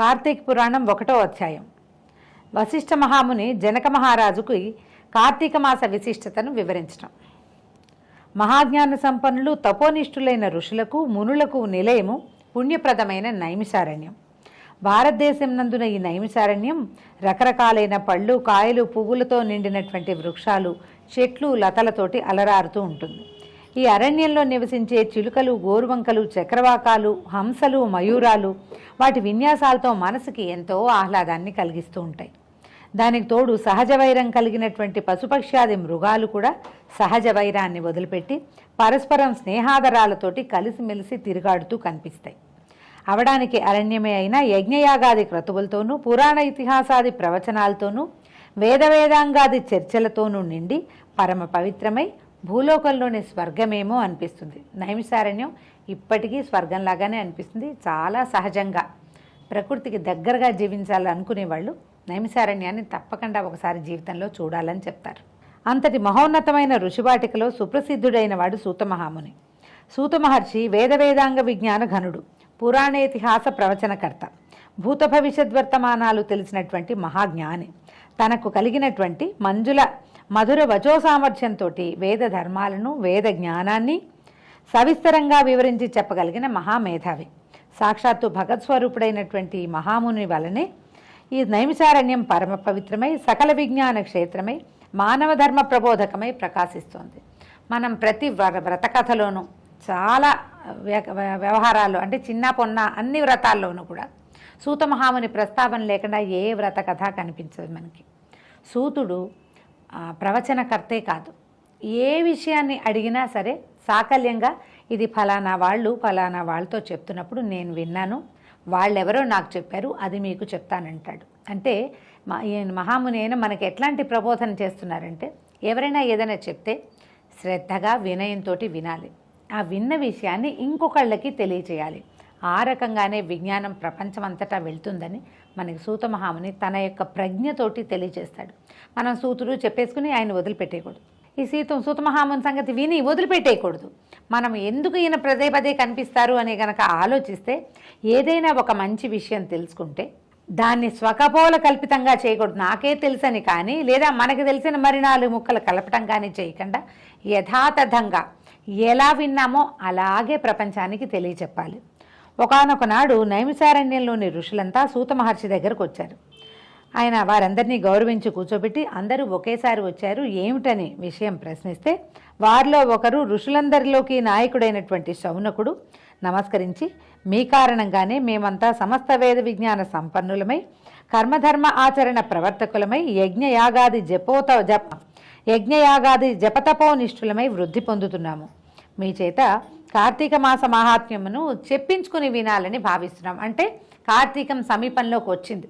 కార్తీక పురాణం ఒకటో అధ్యాయం. వశిష్ఠ మహాముని జనక మహారాజుకి కార్తీక మాస విశిష్టతను వివరించడం మహాజ్ఞాన సంపన్నులు తపోనిష్ఠులైన ఋషులకు మునులకు నిలయము పుణ్యప్రదమైన నైమిషారణ్యం. భారతదేశం నందున ఈ నైమిషారణ్యం రకరకాలైన పళ్ళు కాయలు పువ్వులతో నిండినటువంటి వృక్షాలు చెట్లు లతలతోటి అలరారుతూ ఉంటుంది. ఈ అరణ్యంలో నివసించే చిలుకలు గోరువంకలు చక్రవాకాలు హంసలు మయూరాలు వాటి విన్యాసాలతో మనసుకి ఎంతో ఆహ్లాదాన్ని కలిగిస్తూ ఉంటాయి. దానికి తోడు సహజ వైరం కలిగినటువంటి పశుపక్ష్యాది మృగాలు కూడా సహజ వైరాన్ని వదిలిపెట్టి పరస్పరం స్నేహాదరాలతోటి కలిసిమెలిసి తిరుగాడుతూ కనిపిస్తాయి. అవడానికి అరణ్యమే అయిన యజ్ఞయాగాది క్రతువులతోనూ పురాణ ఇతిహాసాది ప్రవచనాలతోనూ వేదవేదాంగాది చర్చలతోనూ నిండి పరమ పవిత్రమై భూలోకంలోని స్వర్గమేమో అనిపిస్తుంది. నైమిసారణ్యం ఇప్పటికీ స్వర్గంలాగానే అనిపిస్తుంది. చాలా సహజంగా. ప్రకృతికి దగ్గరగా జీవించాలనుకునే వాళ్ళు నైమిసారణ్యాన్ని తప్పకుండా ఒకసారి జీవితంలో చూడాలని చెప్తారు. అంతటి మహోన్నతమైన ఋషివాటికలో సుప్రసిద్ధుడైన వాడు సూతమహాముని. సూతమహర్షి వేదవేదాంగ విజ్ఞాన ఘనుడు పురాణేతిహాస ప్రవచనకర్త భూత భవిష్యత్ వర్తమానాలు తెలిసినటువంటి మహాజ్ఞాని. తనకు కలిగినటువంటి మంజుల మధుర వచో సామర్థ్యంతో వేద ధర్మాలను వేద జ్ఞానాన్ని సవిస్తరంగా వివరించి చెప్పగలిగిన మహామేధావి. సాక్షాత్తు భగత్ స్వరూపుడైనటువంటి మహాముని వలనే ఈ నైమిషారణ్యం పరమ పవిత్రమై సకల విజ్ఞాన క్షేత్రమై మానవ ధర్మ ప్రబోధకమై ప్రకాశిస్తోంది. మనం ప్రతి వ్ర- వ్రతకథలోనూ చాలా వ్య- వ్య- అంటే చిన్న పొన్న అన్ని వ్రతాల్లోనూ కూడా సూత మహాముని ప్రస్తావన లేకుండా ఏ వ్రత కథ కనిపించదు మనకి. సూతుడు ప్రవచనకర్తే కాదు. ఏ విషయాన్ని అడిగినా సరే సాకల్యంగా ఇది ఫలానా వాళ్ళు ఫలానా వాళ్ళతో చెప్తున్నప్పుడు నేను విన్నాను. వాళ్ళెవరో నాకు చెప్పారు అది మీకు చెప్తానంటాడు. అంటే మా ఈయన మహాముని అయినా మనకి ఎట్లాంటి ప్రబోధన చేస్తున్నారంటే ఎవరైనా ఏదైనా చెప్తే శ్రద్ధగా వినయంతో వినాలి. ఆ విన్న విషయాన్ని ఇంకొకళ్ళకి తెలియచేయాలి. ఆ రకంగానే విజ్ఞానం ప్రపంచమంతటా వెళ్తుందని మనకి సూత మహాముని తన యొక్క ప్రజ్ఞతోటి తెలియజేస్తాడు. మనం సూతుడు చెప్పేసుకుని ఆయన వదిలిపెట్టేయకూడదు. ఈ సీతం సూతమహాముని సంగతి విని వదిలిపెట్టేయకూడదు. మనం ఎందుకు ఈయన పదే పదే కనిపిస్తారు అని గనక ఆలోచిస్తే ఏదైనా ఒక మంచి విషయం తెలుసుకుంటే దాన్ని స్వకపోల కల్పితంగా చేయకూడదు. నాకే తెలుసని కానీ లేదా మనకి తెలిసిన మరి నాలుగు ముక్కలు కలపటం కానీ చేయకుండా యథాతథంగా ఎలా విన్నామో అలాగే ప్రపంచానికి తెలియచెప్పాలి. ఒకనొక నాడు నైమిసారణ్యంలోని ఋషులంతా సూత మహర్షి దగ్గరకు వచ్చారు. ఆయన వారందరినీ గౌరవించి కూర్చోబెట్టి అందరూ ఒకేసారి వచ్చారు ఏమిటని విషయం ప్రశ్నిస్తే వారిలో ఒకరు ఋషులందరిలోకి నాయకుడైనటువంటి శౌనకుడు. నమస్కరించి మీ కారణంగానే మేమంతా సమస్త వేద విజ్ఞాన సంపన్నులమై కర్మధర్మ ఆచరణ ప్రవర్తకులమై యజ్ఞయాగాది జపోత జప యజ్ఞయాగాది జపతపోనిష్ఠులమై వృద్ధి పొందుతున్నాము. మీ చేత కార్తీక మాస మహాత్మ్యమును చెప్పించుకుని వినాలని భావిస్తున్నాం. అంటే కార్తీకం సమీపంలోకి వచ్చింది.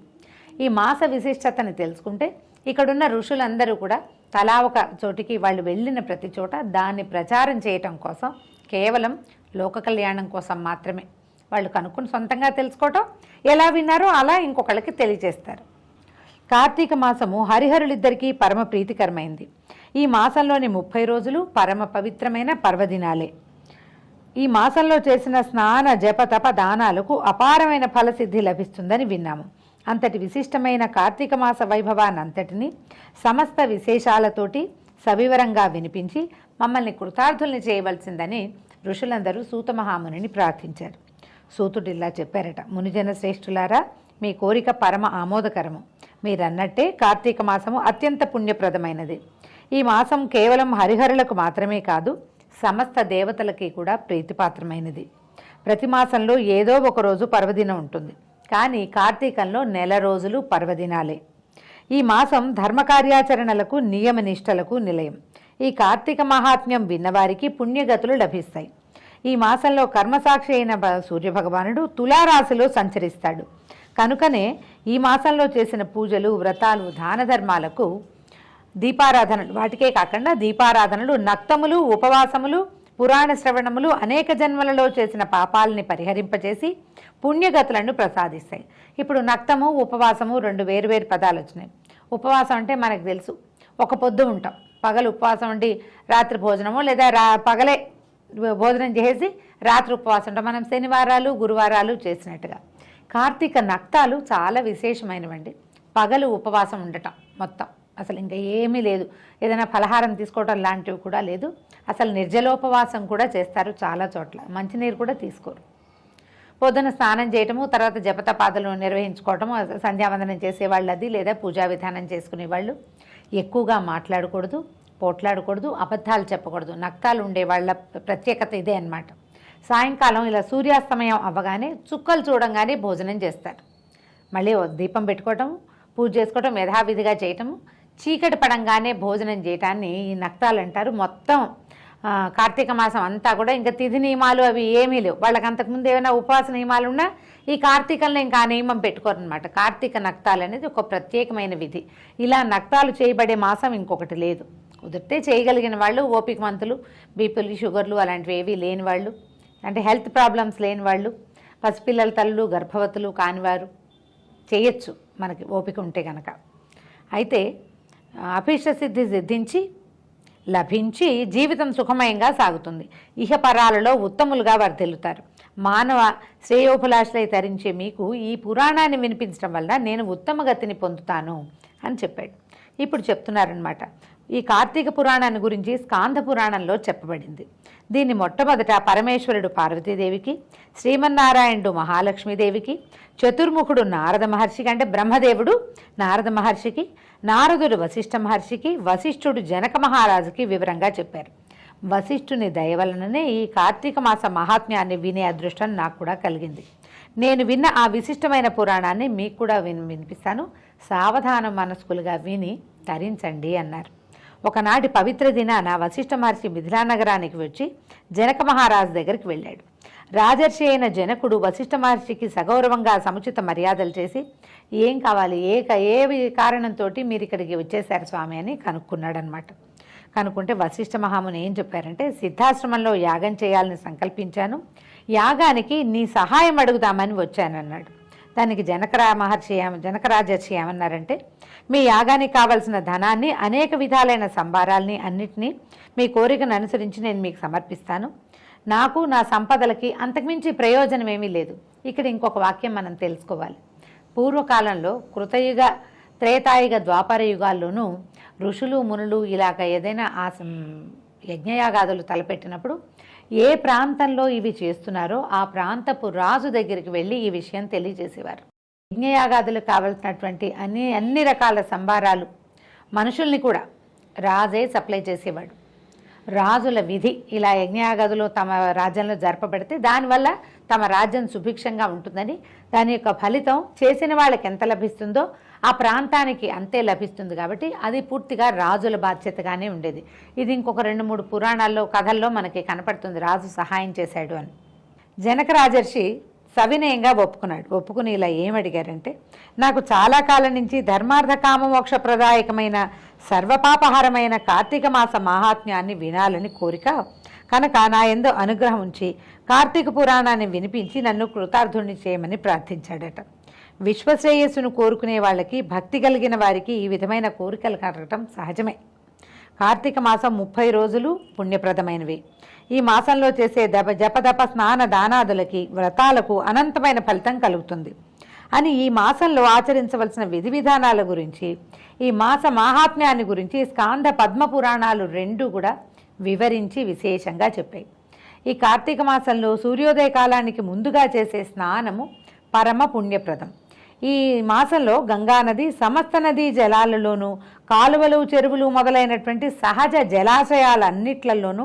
ఈ మాస విశిష్టతని తెలుసుకుంటే ఇక్కడున్న ఋషులందరూ కూడా తలా ఒక చోటికి వాళ్ళు వెళ్ళిన ప్రతి చోట దాన్ని ప్రచారం చేయటం కోసం కేవలం లోక కళ్యాణం కోసం మాత్రమే. వాళ్ళు కనుక్కుని సొంతంగా తెలుసుకోవటం ఎలా విన్నారో అలా ఇంకొకళ్ళకి తెలియజేస్తారు. కార్తీక మాసము హరిహరులిద్దరికీ పరమ ప్రీతికరమైంది. ఈ మాసంలోని ముప్పై రోజులు పరమ పవిత్రమైన పర్వదినాలే. ఈ మాసంలో చేసిన స్నాన జపతప దానాలకు అపారమైన ఫలసిద్ధి లభిస్తుందని విన్నాము. అంతటి విశిష్టమైన కార్తీక మాస వైభవానంతటిని సమస్త విశేషాలతోటి సవివరంగా వినిపించి మమ్మల్ని కృతార్థుల్ని చేయవలసిందని ఋషులందరూ సూతమహాముని ప్రార్థించారు. సూతుడిల్లా చెప్పారట మునిజన శ్రేష్ఠులారా మీ కోరిక పరమ ఆమోదకరము. మీరన్నట్టే కార్తీక మాసము అత్యంత పుణ్యప్రదమైనది. ఈ మాసం కేవలం హరిహరులకు మాత్రమే కాదు సమస్త దేవతలకి కూడా ప్రీతిపాత్రమైనది. ప్రతి మాసంలో ఏదో ఒక రోజు పర్వదినం ఉంటుంది. కానీ కార్తీకంలో నెల రోజులు పర్వదినాలే. ఈ మాసం ధర్మకార్యాచరణలకు నియమనిష్టలకు నిలయం. ఈ కార్తీక మహాత్మ్యం విన్నవారికి పుణ్యగతులు లభిస్తాయి. ఈ మాసంలో కర్మసాక్షి అయిన సూర్యభగవానుడు తులారాశిలో సంచరిస్తాడు. కనుకనే ఈ మాసంలో చేసిన పూజలు వ్రతాలు దాన ధర్మాలకు దీపారాధనలు. వాటికే కాకుండా దీపారాధనలు నక్తములు ఉపవాసములు పురాణ శ్రవణములు అనేక జన్మలలో చేసిన పాపాలని పరిహరింపజేసి పుణ్యగతులను ప్రసాదిస్తాయి. ఇప్పుడు నక్తము ఉపవాసము రెండు వేరువేరు పదాలు వచ్చినాయి. ఉపవాసం అంటే మనకు తెలుసు. ఒక పొద్దు ఉంటాం. పగలు ఉపవాసం ఉండి రాత్రి భోజనము లేదా రా పగలే భోజనం చేసి రాత్రి ఉపవాసం ఉంటాం. మనం శనివారాలు గురువారాలు చేసినట్టుగా. కార్తీక నక్తాలు చాలా విశేషమైనవండి. పగలు ఉపవాసం ఉండటం మొత్తం. అసలు ఇంకా ఏమీ లేదు. ఏదైనా ఫలహారం తీసుకోవడం లాంటివి కూడా లేదు. అసలు నిర్జలోపవాసం కూడా చేస్తారు చాలా చోట్ల. మంచినీరు కూడా తీసుకోరు. పొద్దున స్నానం చేయటము తర్వాత జపతపాదలు నిర్వహించుకోవటము సంధ్యావందనం చేసేవాళ్ళు అది లేదా పూజా విధానం చేసుకునేవాళ్ళు. ఎక్కువగా మాట్లాడకూడదు పోట్లాడకూడదు అబద్ధాలు చెప్పకూడదు. నక్తాలు ఉండే వాళ్ళ ప్రత్యేకత ఇదే అన్నమాట. సాయంకాలం ఇలా సూర్యాస్తమయం అవ్వగానే చుక్కలు చూడంగానే భోజనం చేస్తారు. మళ్ళీ దీపం పెట్టుకోవటం పూజ చేసుకోవటం యథావిధిగా చేయటము చీకటి పడంగానే భోజనం చేయటాన్ని ఈ నక్తాలు అంటారు మొత్తం కార్తీక మాసం అంతా కూడా ఇంకా తిథి నియమాలు అవి ఏమీ లేవు. వాళ్ళకి అంతకుముందు ఏమైనా ఉపవాస నియమాలు ఉన్నా ఈ కార్తీకంలో ఇంకా ఆ నియమం పెట్టుకోరనమాట కార్తీక నక్తాలు అనేది ఒక ప్రత్యేకమైన విధి. ఇలా నక్తాలు చేయబడే మాసం ఇంకొకటి లేదు. కుదిరితే చేయగలిగిన వాళ్ళు ఓపికమంతులు బీపీలు షుగర్లు అలాంటివి ఏవి లేని వాళ్ళు అంటే హెల్త్ ప్రాబ్లమ్స్ లేని వాళ్ళు పసిపిల్లల తల్లులు గర్భవతులు కానివారు చేయొచ్చు మనకి ఓపిక ఉంటే కనుక అయితే అభీష్ట సిద్ధి సిద్ధించి లభించి జీవితం సుఖమయంగా సాగుతుంది. ఇహపరాలలో ఉత్తములుగా వర్ధిల్లుతారు. మానవ శ్రేయోభిలాషలై తరించే మీకు ఈ పురాణాన్ని వినిపించడం వల్ల నేను ఉత్తమ గతిని పొందుతాను అని చెప్పాడు. ఇప్పుడు చెప్తున్నారనమాట ఈ కార్తీక పురాణాన్ని గురించి స్కాంద పురాణంలో చెప్పబడింది. దీన్ని మొట్టమొదట పరమేశ్వరుడు పార్వతీదేవికి శ్రీమన్నారాయణుడు మహాలక్ష్మీదేవికి చతుర్ముఖుడు నారద మహర్షికి అంటే బ్రహ్మదేవుడు నారద మహర్షికి నారదుడు వశిష్ఠ మహర్షికి వశిష్ఠుడు జనక మహారాజుకి వివరంగా చెప్పారు. వశిష్ఠుని దయ వలననే ఈ కార్తీక మాస మహాత్మ్యాన్ని వినే అదృష్టం నాకు కూడా కలిగింది. నేను విన్న ఆ విశిష్టమైన పురాణాన్ని మీకు కూడా విని వినిపిస్తాను. సావధాన మనస్కులుగా విని తరించండి అన్నారు. ఒకనాటి పవిత్ర దినాన వశిష్ఠ మహర్షి మిథిలానగరానికి వచ్చి జనక మహారాజు దగ్గరికి వెళ్ళాడు. రాజర్షి అయిన జనకుడు వశిష్ఠ మహర్షికి సగౌరవంగా సముచిత మర్యాదలు చేసి ఏం కావాలి? ఏ ఏ కారణంతో మీరు ఇక్కడికి వచ్చేశారు స్వామి? అని కనుక్కున్నాడనమాట కనుక్కుంటే వశిష్ఠ మహాముని ఏం చెప్పారంటే సిద్ధాశ్రమంలో యాగం చేయాలని సంకల్పించాను. యాగానికి నీ సహాయం అడుగుదామని వచ్చానన్నాడు. దానికి జనకరా మహర్షి ఏమ- జనకరాజర్షి ఏమన్నారంటే మీ యాగానికి కావలసిన ధనాన్ని అనేక విధాలైన సంభారాల్ని అన్నిటినీ మీ కోరికను అనుసరించి నేను మీకు సమర్పిస్తాను. నాకు నా సంపదలకి అంతకుమించి ప్రయోజనం ఏమీ లేదు. ఇక్కడ ఇంకొక వాక్యం మనం తెలుసుకోవాలి. పూర్వకాలంలో కృతయుగ త్రేతాయుగ ద్వాపర యుగాల్లోనూ ఋషులు మునులు ఇలాగ ఏదైనా ఆ సం- యజ్ఞయాగాదులు తలపెట్టినప్పుడు ఏ ప్రాంతంలో ఇవి చేస్తున్నారో ఆ ప్రాంతపు రాజు దగ్గరికి వెళ్ళి ఈ విషయం తెలియజేసేవారు. యజ్ఞయాగాదులకు కావలసినటువంటి అన్ని అన్ని రకాల సంభారాలు మనుషుల్ని కూడా రాజే సప్లై చేసేవాడు. రాజుల విధి ఇలా యజ్ఞయాగాదులు తమ రాజ్యంలో జరపబడితే దానివల్ల తమ రాజ్యం సుభిక్షంగా ఉంటుందని దాని యొక్క ఫలితం చేసిన వాళ్ళకి ఎంత లభిస్తుందో ఆ ప్రాంతానికి అంతే లభిస్తుంది కాబట్టి అది పూర్తిగా రాజుల బాధ్యతగానే ఉండేది. ఇది ఇంకొక రెండు మూడు పురాణాల్లో కథల్లో మనకి కనపడుతుంది రాజు సహాయం చేశాడు అని. జనక రాజర్షి సవినయంగా ఒప్పుకున్నాడు. ఒప్పుకుని ఇలా ఏమడిగారంటే నాకు చాలా కాలం నుంచి ధర్మార్థ కామమోక్ష ప్రదాయకమైన సర్వపాపహారమైన కార్తీక మాస మాహాత్మ్యాన్ని వినాలని కోరిక కనుక నా ఎందు అనుగ్రహం ఉంచి కార్తీక పురాణాన్ని వినిపించి నన్ను కృతార్థుణ్ణి చేయమని ప్రార్థించాడట. విశ్వశ్రేయస్సును కోరుకునే వాళ్ళకి భక్తి కలిగిన వారికి ఈ విధమైన కోరికలు కలగటం సహజమే. కార్తీక మాసం ముప్పై రోజులు పుణ్యప్రదమైనవి. ఈ మాసంలో చేసే దప జపదప స్నాన దానాదులకి వ్రతాలకు అనంతమైన ఫలితం కలుగుతుంది. అని ఈ మాసంలో ఆచరించవలసిన విధి విధానాల గురించి ఈ మాస మాహాత్మ్యాన్ని గురించి స్కాంద పద్మ పురాణాలు రెండు కూడా వివరించి విశేషంగా చెప్పాయి. ఈ కార్తీక మాసంలో సూర్యోదయ కాలానికి ముందుగా చేసే స్నానము పరమ పుణ్యప్రదం. ఈ మాసంలో గంగానది సమస్త నదీ జలాలలోనూ కాలువలు చెరువులు మొదలైనటువంటి సహజ జలాశయాలన్నిట్లలోనూ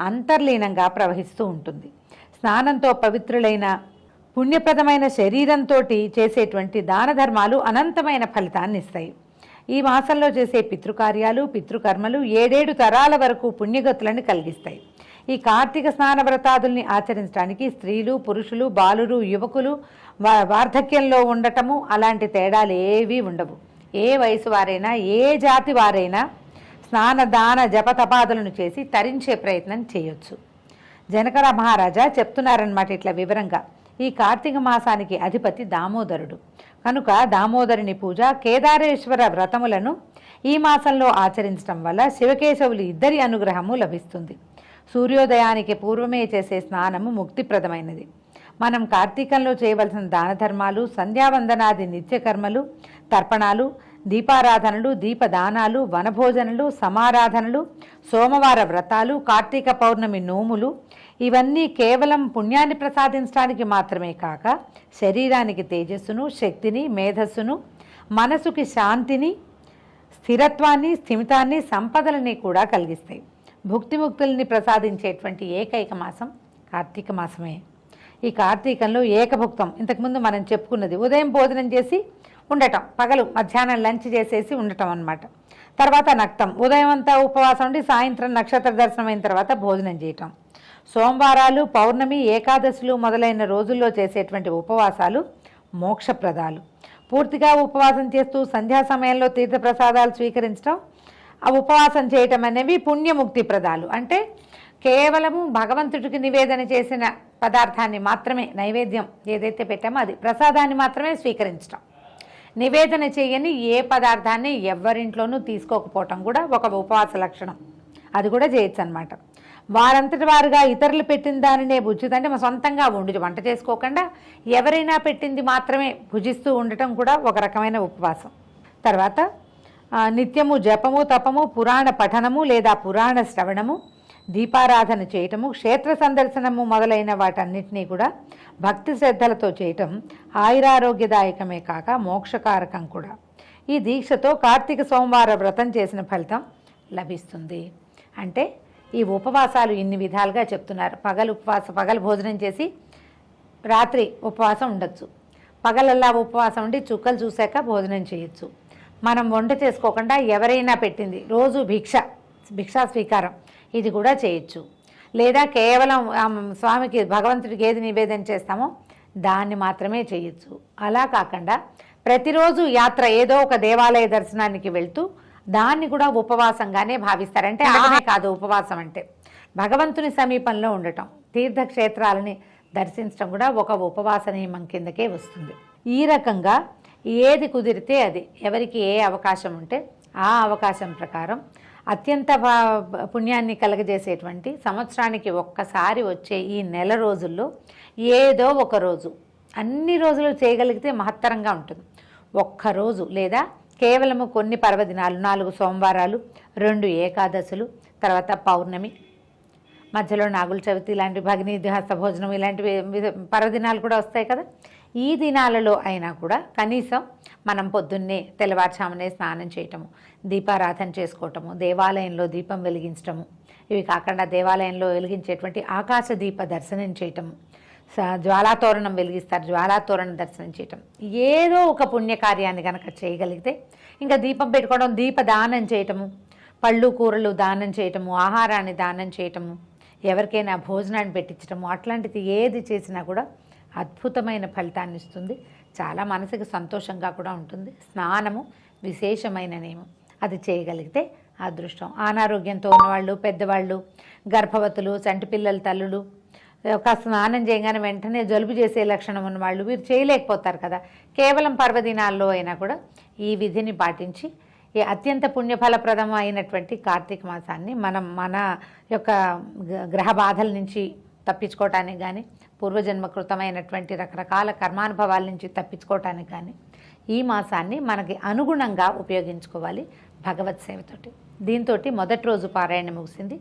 అంతర్లీనంగా ప్రవహిస్తూ ఉంటుంది. స్నానంతో పవిత్రులైన పుణ్యప్రదమైన శరీరంతో చేసేటువంటి దాన ధర్మాలు అనంతమైన ఫలితాన్ని ఇస్తాయి. ఈ మాసంలో చేసే పితృకార్యాలు పితృకర్మలు ఏడేడు తరాల వరకు పుణ్యగతులను కలిగిస్తాయి. ఈ కార్తీక స్నాన వ్రతాదుల్ని ఆచరించడానికి స్త్రీలు పురుషులు బాలురు యువకులు వార్ధక్యంలో ఉండటము అలాంటి తేడాలు ఏవీ ఉండవు. ఏ వయసు వారైనా ఏ జాతి వారైనా స్నాన దాన జపతపాదులను చేసి తరించే ప్రయత్నం చేయొచ్చు. జనకర మహారాజా చెప్తున్నారనమాట ఇట్లా వివరంగా. ఈ కార్తీక మాసానికి అధిపతి దామోదరుడు. కనుక దామోదరుని పూజ కేదారేశ్వర వ్రతములను ఈ మాసంలో ఆచరించడం వల్ల శివకేశవులు ఇద్దరి అనుగ్రహము లభిస్తుంది. సూర్యోదయానికి పూర్వమే చేసే స్నానము ముక్తిప్రదమైనది. మనం కార్తీకంలో చేయవలసిన దాన ధర్మాలు సంధ్యావందనాది నిత్యకర్మలు తర్పణాలు దీపారాధనలు దీపదానాలు వనభోజనలు సమారాధనలు సోమవార వ్రతాలు కార్తీక పౌర్ణమి నోములు ఇవన్నీ కేవలం పుణ్యాన్ని ప్రసాదించడానికి మాత్రమే కాక శరీరానికి తేజస్సును శక్తిని మేధస్సును మనసుకి శాంతిని స్థిరత్వాన్ని స్థిమితాన్ని సంపదలని కూడా కలిగిస్తాయి. భుక్తిముక్తుల్ని ప్రసాదించేటువంటి ఏకైక మాసం కార్తీక మాసమే. ఈ కార్తీకంలో ఏకభుక్తం ఇంతకుముందు మనం చెప్పుకున్నది ఉదయం భోజనం చేసి ఉండటం పగలు మధ్యాహ్నం లంచ్ చేసేసి ఉండటం అన్నమాట. తర్వాత నక్తం ఉదయం అంతా ఉపవాసం ఉండి సాయంత్రం నక్షత్ర దర్శనం అయిన తర్వాత భోజనం చేయటం. సోమవారాలు పౌర్ణమి ఏకాదశులు మొదలైన రోజుల్లో చేసేటువంటి ఉపవాసాలు మోక్షప్రదాలు. పూర్తిగా ఉపవాసం చేస్తూ సంధ్యా సమయంలో తీర్థప్రసాదాలు స్వీకరించడం ఆ ఉపవాసం చేయటం అనేవి పుణ్యముక్తి ప్రదాలు. అంటే కేవలము భగవంతుడికి నివేదన చేసిన పదార్థాన్ని మాత్రమే నైవేద్యం ఏదైతే పెట్టామో అది ప్రసాదాన్ని మాత్రమే స్వీకరించడం నివేదన చేయని ఏ పదార్థాన్ని ఎవరింట్లోనూ తీసుకోకపోవటం కూడా ఒక ఉపవాస లక్షణం. అది కూడా చేయొచ్చు అనమాట వారంతటి వారుగా ఇతరులు పెట్టిన దానినే భుజిత అంటే మా సొంతంగా ఉండి వంట చేసుకోకుండా ఎవరైనా పెట్టింది మాత్రమే భుజిస్తూ ఉండటం కూడా ఒక రకమైన ఉపవాసం. తర్వాత నిత్యము జపము తపము పురాణ పఠనము లేదా పురాణ శ్రవణము దీపారాధన చేయటము క్షేత్ర సందర్శనము మొదలైన వాటన్నిటినీ కూడా భక్తి శ్రద్ధలతో చేయటం ఆయురారోగ్యదాయకమే కాక మోక్షకారకం కూడా. ఈ దీక్షతో కార్తీక సోమవార వ్రతం చేసిన ఫలితం లభిస్తుంది. అంటే ఈ ఉపవాసాలు ఇన్ని విధాలుగా చెప్తున్నారు. పగలు ఉపవాస పగలు భోజనం చేసి రాత్రి ఉపవాసం ఉండొచ్చు. పగలల్లా ఉపవాసం ఉండి చుక్కలు చూశాక భోజనం చేయొచ్చు. మనం వంట చేసుకోకుండా ఎవరైనా పెట్టింది. రోజు భిక్ష భిక్షా స్వీకారం. ఇది కూడా చేయొచ్చు. లేదా కేవలం స్వామికి భగవంతుడికి ఏది నివేదన చేస్తామో దాన్ని మాత్రమే చేయొచ్చు. అలా కాకుండా ప్రతిరోజు యాత్ర ఏదో ఒక దేవాలయ దర్శనానికి వెళ్తూ దాన్ని కూడా ఉపవాసంగానే భావిస్తారంటే ఆమె కాదు ఉపవాసం అంటే. భగవంతుని సమీపంలో ఉండటం తీర్థక్షేత్రాలని దర్శించడం కూడా ఒక ఉపవాస నియమం కిందకే వస్తుంది. ఈ రకంగా ఏది కుదిరితే అది. ఎవరికి ఏ అవకాశం ఉంటే ఆ అవకాశం ప్రకారం అత్యంత భా- పుణ్యాన్ని కలగజేసేటువంటి సంవత్సరానికి ఒక్కసారి వచ్చే ఈ నెల రోజుల్లో ఏదో ఒక రోజు అన్ని రోజులు చేయగలిగితే మహత్తరంగా ఉంటుంది. ఒక్క రోజు లేదా కేవలము కొన్ని పర్వదినాలు నాలుగు సోమవారాలు రెండు ఏకాదశులు తర్వాత పౌర్ణమి మధ్యలో నాగుల చవితి ఇలాంటి భగిని హస్త భోజనం ఇలాంటివి పర్వదినాలు కూడా వస్తాయి కదా. ఈ దినాలలో అయినా కూడా కనీసం మనం పొద్దున్నే తెల్లవారుజామునే స్నానం చేయటము దీపారాధన చేసుకోవటము దేవాలయంలో దీపం వెలిగించటము ఇవి కాకుండా దేవాలయంలో వెలిగించేటువంటి ఆకాశ దీప దర్శనం చేయటము స- జ్వాలాతోరణం వెలిగిస్తారు జ్వాలాతోరణం దర్శనం చేయటం. ఏదో ఒక పుణ్యకార్యాన్ని కనుక చేయగలిగితే ఇంకా దీపం పెట్టుకోవడం దీప దానం చేయటము పళ్ళు కూరలు దానం చేయటము ఆహారాన్ని దానం చేయటము ఎవరికైనా భోజనాన్ని పెట్టించటము అట్లాంటిది ఏది చేసినా కూడా అద్భుతమైన ఫలితాన్ని ఇస్తుంది చాలా మనసుకు సంతోషంగా కూడా ఉంటుంది. స్నానము విశేషమైన నియమం. అది చేయగలిగితే అదృష్టం. అనారోగ్యంతో ఉన్నవాళ్ళు పెద్దవాళ్ళు గర్భవతులు చంటి పిల్లల తల్లులు ఒక స్నానం చేయగానే వెంటనే జలుబు చేసే లక్షణం ఉన్నవాళ్ళు వీరు చేయలేకపోతారు కదా. కేవలం పర్వదినాల్లో అయినా కూడా ఈ విధిని పాటించి ఈ అత్యంత పుణ్యఫలప్రదం అయినటువంటి కార్తీక మాసాన్ని మనం మన యొక్క గ- గ్రహ బాధల నుంచి తప్పించుకోవటానికి కానీ పూర్వజన్మకృతమైనటువంటి రకరకాల కర్మానుభవాల నుంచి తప్పించుకోవటానికి కానీ ఈ మాసాన్ని మనకి అనుగుణంగా ఉపయోగించుకోవాలి భగవత్ సేవతోటి. దీంతో మొదటి రోజు పారాయణ ముగిసింది.